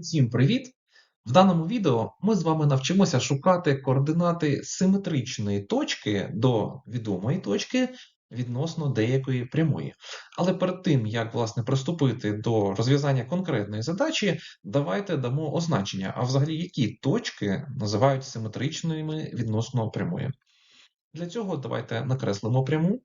Усім привіт! В даному відео ми з вами навчимося шукати координати симетричної точки до відомої точки відносно деякої прямої. Але перед тим, як власне приступити до розв'язання конкретної задачі, давайте дамо означення, а взагалі які точки називають симетричними відносно прямої. Для цього давайте накреслимо пряму.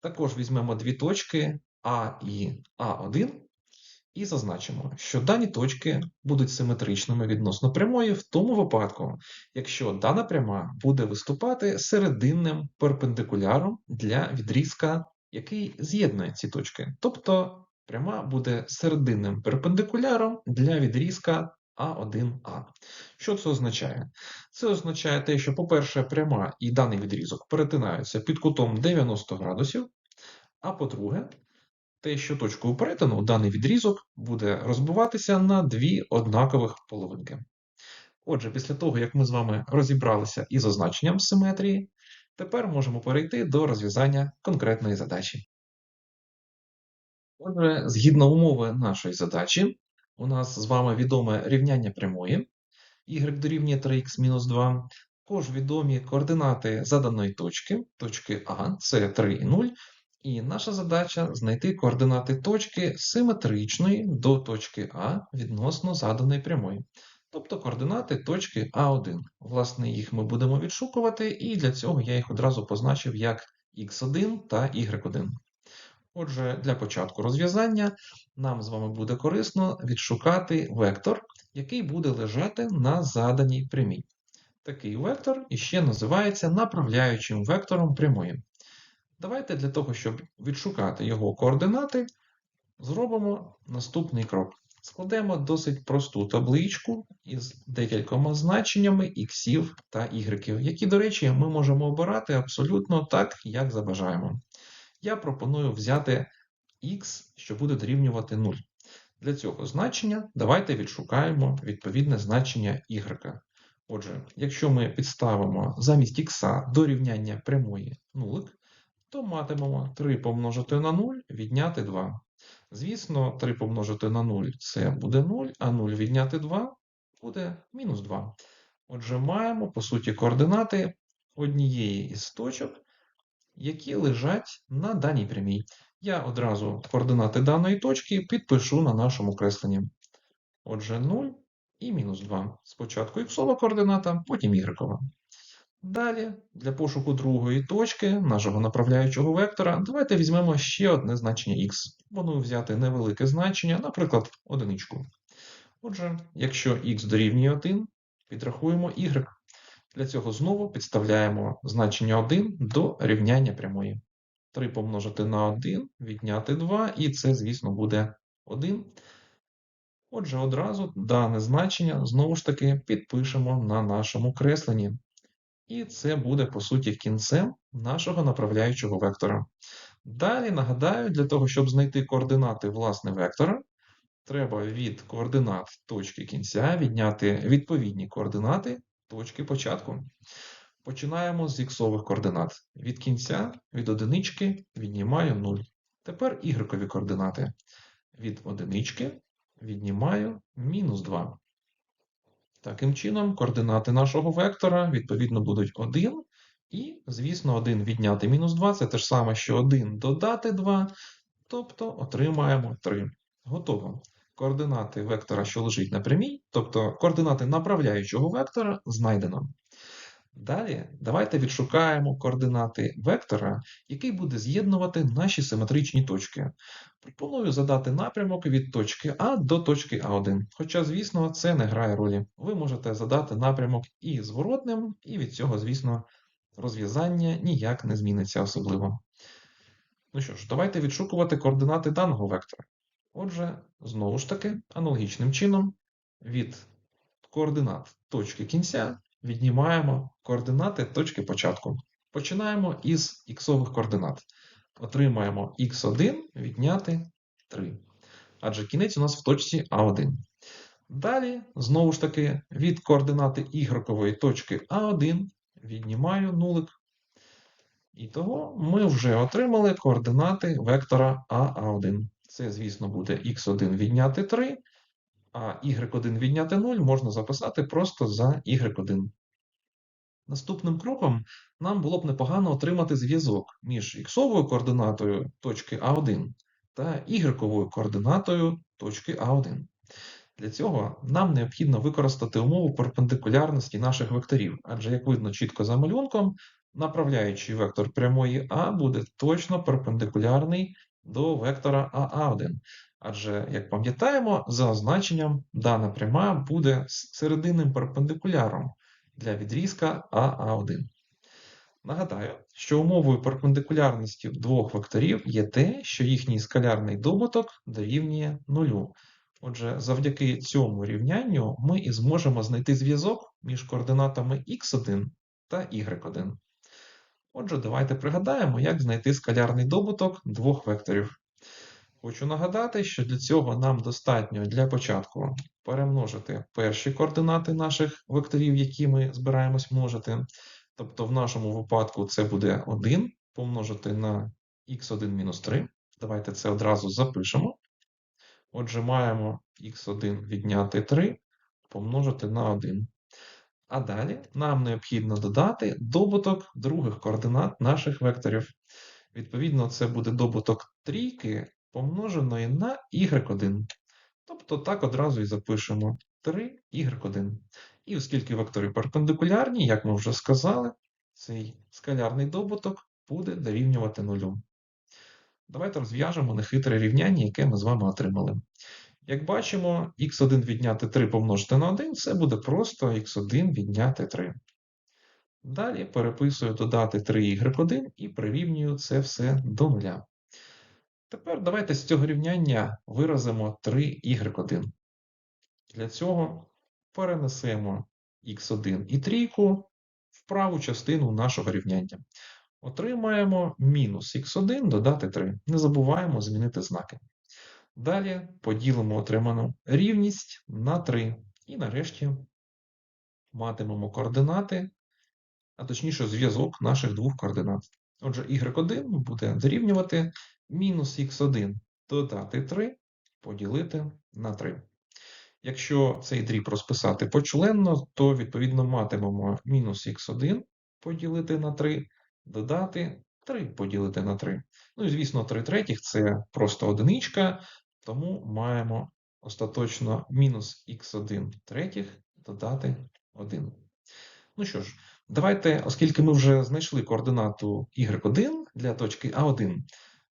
Також візьмемо дві точки А і А1 і зазначимо, що дані точки будуть симетричними відносно прямої в тому випадку, якщо дана пряма буде виступати серединним перпендикуляром для відрізка, який з'єднує ці точки. Тобто пряма буде серединним перпендикуляром для відрізка А1А. Що це означає? Це означає те, що, по-перше, пряма і даний відрізок перетинаються під кутом 90 градусів, а по-друге, те, що точкою перетину даний відрізок буде розбиватися на дві однакових половинки. Отже, після того, як ми з вами розібралися із означенням симетрії, тепер можемо перейти до розв'язання конкретної задачі. Отже, згідно умови нашої задачі, у нас з вами відоме рівняння прямої y дорівнює 3х-2, також відомі координати заданої точки, точки А, це 3 і 0, і наша задача знайти координати точки симетричної до точки А відносно заданої прямої. Тобто координати точки А1. Власне, їх ми будемо відшукувати, і для цього я їх одразу позначив як х1 та y1. Отже, для початку розв'язання нам з вами буде корисно відшукати вектор, який буде лежати на заданій прямій. Такий вектор іще називається направляючим вектором прямої. Давайте для того, щоб відшукати його координати, зробимо наступний крок. Складемо досить просту табличку із декількома значеннями іксів та y, які, до речі, ми можемо обирати абсолютно так, як забажаємо. Я пропоную взяти х, що буде дорівнювати 0. Для цього значення давайте відшукаємо відповідне значення y. Отже, якщо ми підставимо замість х до рівняння прямої нулик, то матимемо 3 помножити на 0 відняти 2. Звісно, 3 помножити на 0 це буде 0, а 0 відняти 2 буде мінус 2. Отже, маємо, по суті, координати однієї із точок, які лежать на даній прямій. Я одразу координати даної точки підпишу на нашому кресленні. Отже, 0 і мінус 2. Спочатку іксова координата, потім ігрекова. Далі, для пошуку другої точки нашого направляючого вектора, давайте візьмемо ще одне значення х. Пропоную взяти невелике значення, наприклад, одиничку. Отже, якщо х дорівнює 1, підрахуємо y. Для цього знову підставляємо значення 1 до рівняння прямої. 3 помножити на 1, відняти 2, і це, звісно, буде 1. Отже, одразу дане значення знову ж таки підпишемо на нашому кресленні. І це буде, по суті, кінцем нашого направляючого вектора. Далі нагадаю, для того, щоб знайти координати власне вектора, треба від координат точки кінця відняти відповідні координати точки початку. Починаємо з іксових координат. Від кінця, від одинички віднімаю 0. Тепер ігрекові координати. Від одинички віднімаю мінус 2. Таким чином, координати нашого вектора, відповідно, будуть 1. І, звісно, 1 відняти мінус 2 це те ж саме, що 1 додати 2, тобто отримаємо 3. Готово. Координати вектора, що лежить на прямій, тобто координати направляючого вектора, знайдено. Далі давайте відшукаємо координати вектора, який буде з'єднувати наші симетричні точки. Пропоную задати напрямок від точки А до точки А1. Хоча, звісно, це не грає ролі. Ви можете задати напрямок і зворотним, і від цього, звісно, розв'язання ніяк не зміниться особливо. Ну що ж, давайте відшукувати координати даного вектора. Отже, знову ж таки, аналогічним чином від координат точки кінця віднімаємо координати точки початку. Починаємо із іксових координат. Отримаємо х1 відняти 3. Адже кінець у нас в точці А1. Далі, знову ж таки, від координати ігрокової точки А1 віднімаю нулик. І того ми вже отримали координати вектора АА1. Це, звісно, буде х1 відняти 3. А y1 відняти 0 можна записати просто за y1. Наступним кроком нам було б непогано отримати зв'язок між іксовою координатою точки А1 та ігрековою координатою точки А1. Для цього нам необхідно використати умову перпендикулярності наших векторів, адже, як видно чітко за малюнком, направляючий вектор прямої А буде точно перпендикулярний до вектора АА1. Адже, як пам'ятаємо, за означенням дана пряма буде серединним перпендикуляром для відрізка АА1. Нагадаю, що умовою перпендикулярності двох векторів є те, що їхній скалярний добуток дорівнює нулю. Отже, завдяки цьому рівнянню ми і зможемо знайти зв'язок між координатами x1 та y1. Отже, давайте пригадаємо, як знайти скалярний добуток двох векторів. Хочу нагадати, що для цього нам достатньо для початку перемножити перші координати наших векторів, які ми збираємось множити. Тобто в нашому випадку це буде 1 помножити на х1-3. Давайте це одразу запишемо. Отже, маємо х1 відняти 3 помножити на 1. А далі нам необхідно додати добуток других координат наших векторів. Відповідно, це буде добуток трійки помноженої на y1. Тобто так одразу і запишемо 3y1. І оскільки вектори перпендикулярні, як ми вже сказали, цей скалярний добуток буде дорівнювати нулю. Давайте розв'яжемо нехитре рівняння, яке ми з вами отримали. Як бачимо, х1 відняти 3 помножити на 1 це буде просто х1 відняти 3. Далі переписую додати 3y1 і прирівнюю це все до нуля. Тепер давайте з цього рівняння виразимо 3y1. Для цього перенесемо х1 і трійку в праву частину нашого рівняння. Отримаємо мінус х1 додати 3. Не забуваємо змінити знаки. Далі поділимо отриману рівність на 3. І нарешті матимемо координати, а точніше зв'язок наших двох координат. Отже, y1 буде дорівнювати мінус х1 додати 3 поділити на 3. Якщо цей дріб розписати почленно, то відповідно матимемо мінус х1 поділити на 3, додати 3 поділити на 3. Ну і звісно, 3 третіх це просто одиничка, тому маємо остаточно мінус х1 третіх додати 1. Ну що ж, давайте, оскільки ми вже знайшли координату y1 для точки А1,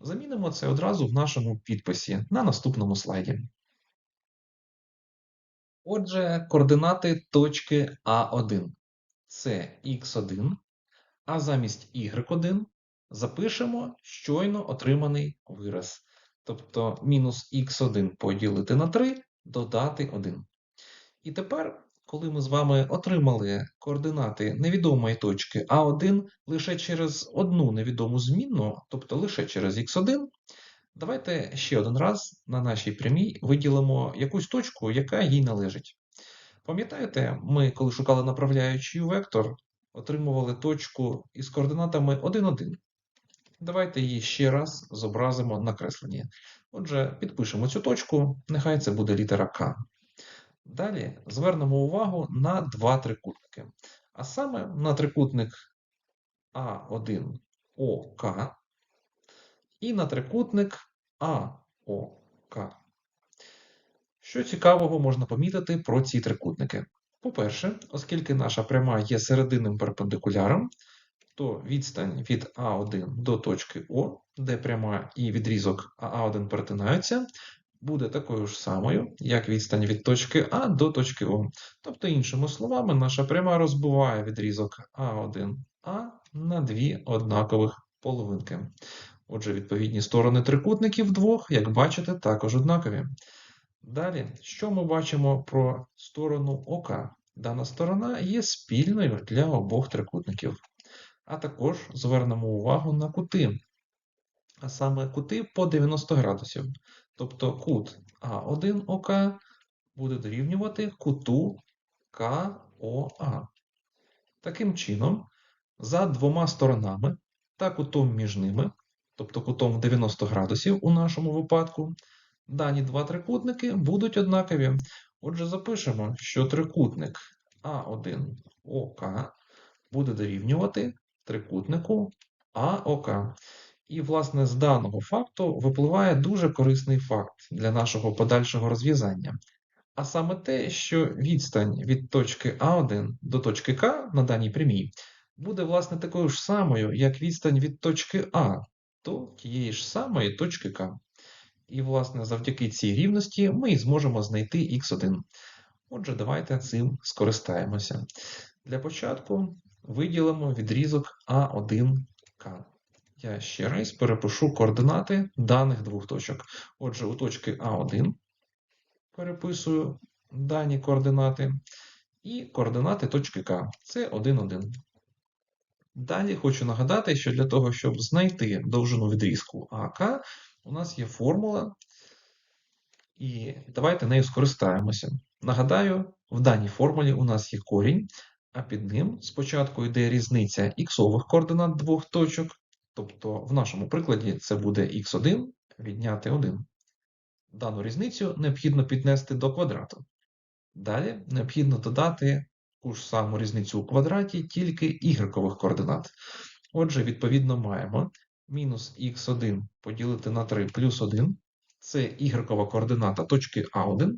замінимо це одразу в нашому підписі на наступному слайді. Отже, координати точки А1 це х1, а замість y1 запишемо щойно отриманий вираз. Тобто мінус х1 поділити на 3, додати 1. І тепер, коли ми з вами отримали координати невідомої точки А1 лише через одну невідому змінну, тобто лише через х1, давайте ще один раз на нашій прямій виділимо якусь точку, яка їй належить. Пам'ятаєте, ми, коли шукали направляючий вектор, отримували точку із координатами 1, 1. Давайте її ще раз зобразимо на кресленні. Отже, підпишемо цю точку, нехай це буде літера К. Далі звернемо увагу на два трикутники. А саме на трикутник А1ОК і на трикутник АОК. Що цікавого можна помітити про ці трикутники? По-перше, оскільки наша пряма є серединним перпендикуляром, то відстань від А1 до точки О, де пряма і відрізок АА1 перетинаються, буде такою ж самою, як відстань від точки А до точки О. Тобто, іншими словами, наша пряма розбиває відрізок А1А на дві однакових половинки. Отже, відповідні сторони трикутників двох, як бачите, також однакові. Далі, що ми бачимо про сторону ОК? Дана сторона є спільною для обох трикутників. А також звернемо увагу на кути, а саме кути по 90 градусів. Тобто кут А1ОК буде дорівнювати куту КОА. Таким чином, за двома сторонами та кутом між ними, тобто кутом 90 градусів у нашому випадку, дані два трикутники будуть однакові. Отже, запишемо, що трикутник А1 ОК буде дорівнювати трикутнику АОК. І, власне, з даного факту випливає дуже корисний факт для нашого подальшого розв'язання. А саме те, що відстань від точки А1 до точки К на даній прямій буде, власне, такою ж самою, як відстань від точки А до тієї ж самої точки К. І, власне, завдяки цій рівності ми і зможемо знайти х1. Отже, давайте цим скористаємося. Для початку виділимо відрізок А1К. Я ще раз перепишу координати даних двох точок. Отже, у точки А1 переписую дані координати, і координати точки К. Це 1, 1. Далі хочу нагадати, що для того, щоб знайти довжину відрізку АК, у нас є формула, і давайте нею скористаємося. Нагадаю, в даній формулі у нас є корінь, а під ним спочатку йде різниця іксових координат двох точок, тобто в нашому прикладі це буде х1 відняти 1. Дану різницю необхідно піднести до квадрату. Далі необхідно додати ту ж саму різницю у квадраті, тільки ігрекових координат. Отже, відповідно, маємо мінус х1 поділити на 3 плюс 1. Це ігрекова координата точки А1.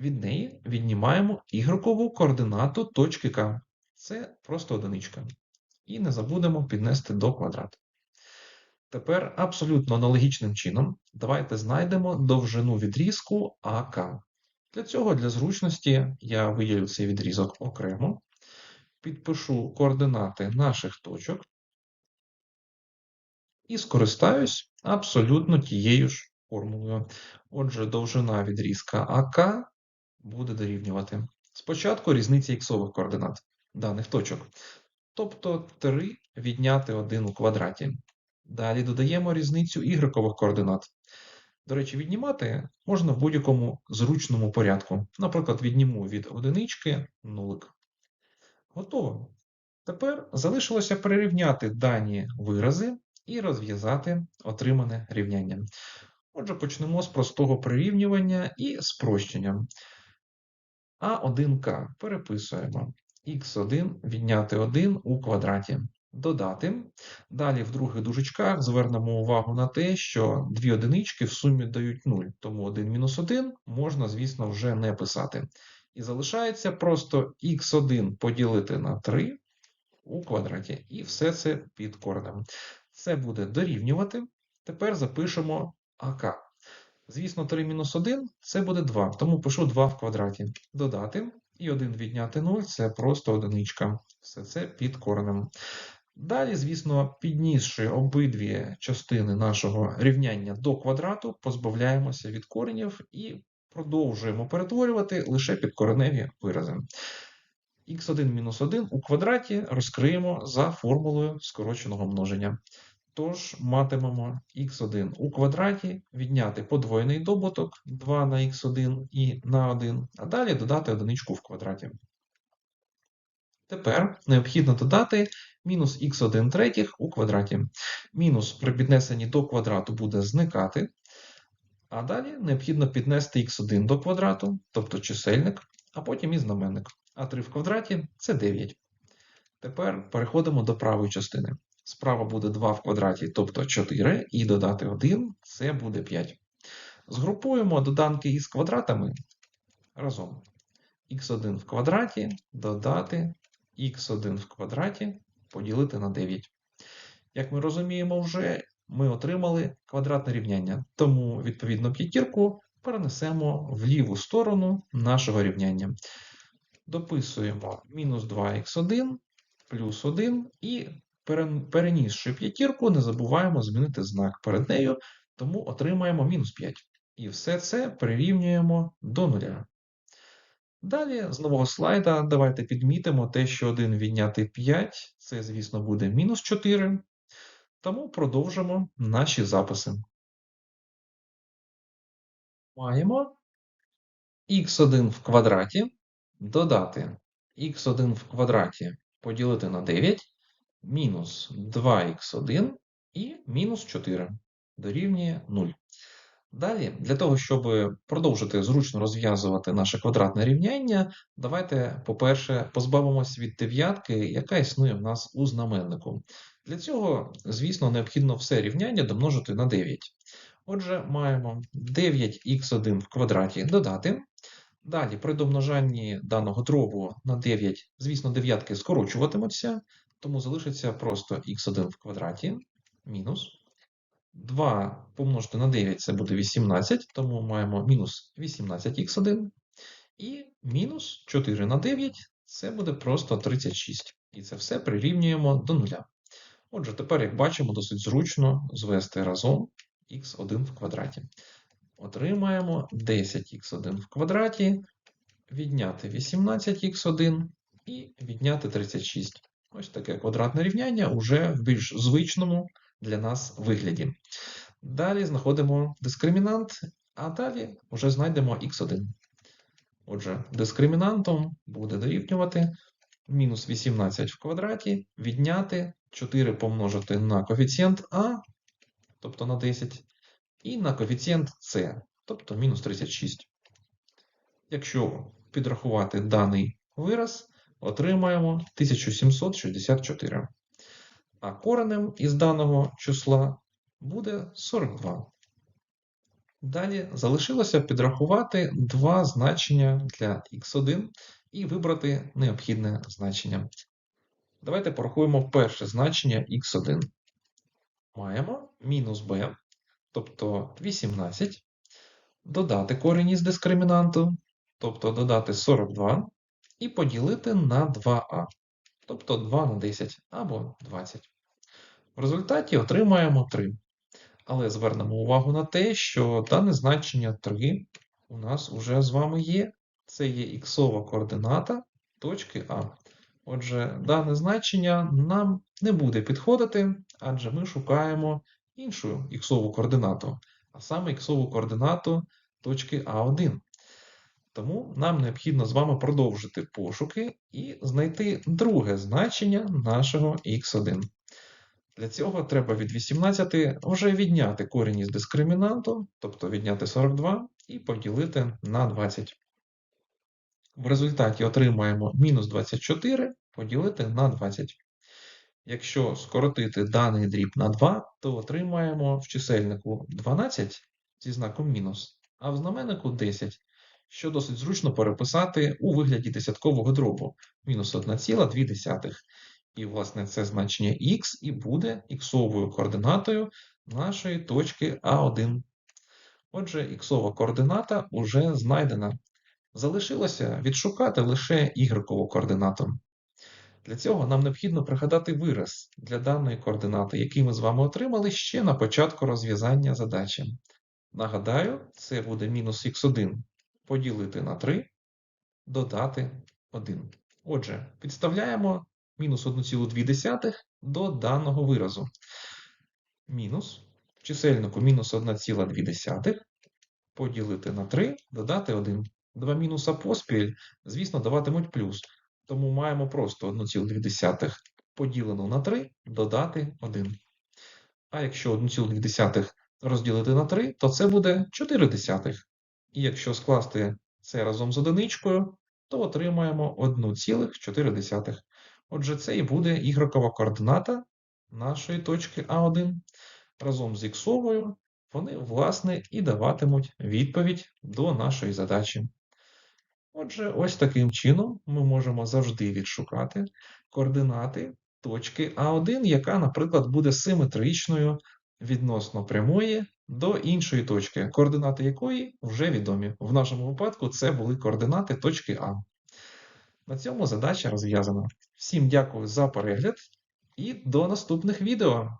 Від неї віднімаємо ігрекову координату точки К. Це просто одиничка. І не забудемо піднести до квадрату. Тепер абсолютно аналогічним чином давайте знайдемо довжину відрізку АК. Для цього, для зручності, я виділю цей відрізок окремо, підпишу координати наших точок і скористаюсь абсолютно тією ж формулою. Отже, довжина відрізка АК буде дорівнювати. Спочатку різниця іксових координат даних точок. Тобто 3 відняти 1 у квадраті. Далі додаємо різницю ігрекових координат. До речі, віднімати можна в будь-якому зручному порядку. Наприклад, відніму від одинички нулик. Готово. Тепер залишилося перерівняти дані вирази і розв'язати отримане рівняння. Отже, почнемо з простого прирівнювання і спрощення. А1К переписуємо х1 відняти 1 у квадраті додати. Далі в других дужечках звернемо увагу на те, що дві одинички в сумі дають 0, тому 1 мінус 1 можна, звісно, вже не писати. І залишається просто х1 поділити на 3 у квадраті. І все це під коренем. Це буде дорівнювати. Тепер запишемо АК. Звісно, 3 мінус 1 це буде 2, тому пишу 2 в квадраті. Додати. І 1 відняти 0 це просто одиничка. Все це під коренем. Далі, звісно, піднісши обидві частини нашого рівняння до квадрату, позбавляємося від коренів і продовжуємо перетворювати лише підкореневі вирази. х1-1 у квадраті розкриємо за формулою скороченого множення. Тож матимемо х1 у квадраті відняти подвоєний добуток 2 на х1 і на 1, а далі додати одиничку в квадраті. Тепер необхідно додати мінус х1 третіх у квадраті. Мінус при піднесенні до квадрату буде зникати. А далі необхідно піднести х1 до квадрату, тобто чисельник, а потім і знаменник. А 3 в квадраті це 9. Тепер переходимо до правої частини. Справа буде 2 в квадраті, тобто 4, і додати 1 це буде 5. Згрупуємо доданки із квадратами разом. х1 в квадраті додати х1 в квадраті поділити на 9. Як ми розуміємо, вже ми отримали квадратне рівняння, тому, відповідно, п'ятірку перенесемо в ліву сторону нашого рівняння. Дописуємо мінус 2х1 плюс 1 і перенісши п'ятірку, не забуваємо змінити знак перед нею, тому отримаємо мінус 5. І все це прирівнюємо до нуля. Далі з нового слайда давайте підмітимо те, що 1 відняти 5, це, звісно, буде мінус 4. Тому продовжимо наші записи. Маємо х1 в квадраті додати х1 в квадраті поділити на 9, мінус 2х1 і мінус 4 дорівнює 0. Далі, для того, щоб продовжити зручно розв'язувати наше квадратне рівняння, давайте, по-перше, позбавимось від дев'ятки, яка існує в нас у знаменнику. Для цього, звісно, необхідно все рівняння домножити на 9. Отже, маємо 9х1 в квадраті додати. Далі, при домножанні даного дробу на 9, звісно, дев'ятки скорочуватимуться, тому залишиться просто х1 в квадраті мінус. 2 помножити на 9 це буде 18, тому маємо мінус 18х1. І мінус 4 на 9 це буде просто 36. І це все прирівнюємо до нуля. Отже, тепер, як бачимо, досить зручно звести разом х1 в квадраті. Отримаємо 10х1 в квадраті, відняти 18х1 і відняти 36. Ось таке квадратне рівняння уже в більш звичному для нас вигляді. Далі знаходимо дискримінант, а далі вже знайдемо х1. Отже, дискримінантом буде дорівнювати мінус 18 в квадраті, відняти 4 помножити на коефіцієнт а, тобто на 10, і на коефіцієнт С, тобто мінус 36. Якщо підрахувати даний вираз, отримаємо 1764. А коренем із даного числа буде 42. Далі залишилося підрахувати два значення для x1 і вибрати необхідне значення. Давайте порахуємо перше значення x1. Маємо мінус b, тобто 18, додати корінь із дискримінанту, тобто додати 42, і поділити на 2а, тобто 2 на 10 або 20. В результаті отримаємо 3. Але звернемо увагу на те, що дане значення 3 у нас вже з вами є. Це є іксова координата точки А. Отже, дане значення нам не буде підходити, адже ми шукаємо іншу іксову координату, а саме іксову координату точки А1. Тому нам необхідно з вами продовжити пошуки і знайти друге значення нашого х1. Для цього треба від 18 вже відняти корінь із дискримінанту, тобто відняти 42, і поділити на 20. В результаті отримаємо мінус 24 поділити на 20. Якщо скоротити даний дріб на 2, то отримаємо в чисельнику 12 зі знаком мінус, а в знаменнику 10, що досить зручно переписати у вигляді десяткового дробу мінус 1,2. І, власне, це значення х і буде іксовою координатою нашої точки А1. Отже, іксова координата вже знайдена. Залишилося відшукати лише ігрекову координату. Для цього нам необхідно пригадати вираз для даної координати, який ми з вами отримали ще на початку розв'язання задачі. Нагадаю, це буде мінус х1 поділити на 3, додати 1. Отже, підставляємо мінус 1,2 до даного виразу. Мінус в чисельнику мінус 1,2 поділити на 3, додати 1. Два мінуса поспіль, звісно, даватимуть плюс. Тому маємо просто 1,2 поділено на 3 додати 1. А якщо 1,2 розділити на 3, то це буде 4 десятих. І якщо скласти це разом з одиничкою, то отримаємо 1,4. Отже, це і буде ігрокова координата нашої точки А1. Разом з іксовою вони, власне, і даватимуть відповідь до нашої задачі. Отже, ось таким чином ми можемо завжди відшукати координати точки А1, яка, наприклад, буде симетричною відносно прямої до іншої точки, координати якої вже відомі. В нашому випадку це були координати точки А. На цьому задача розв'язана. Всім дякую за перегляд і до наступних відео!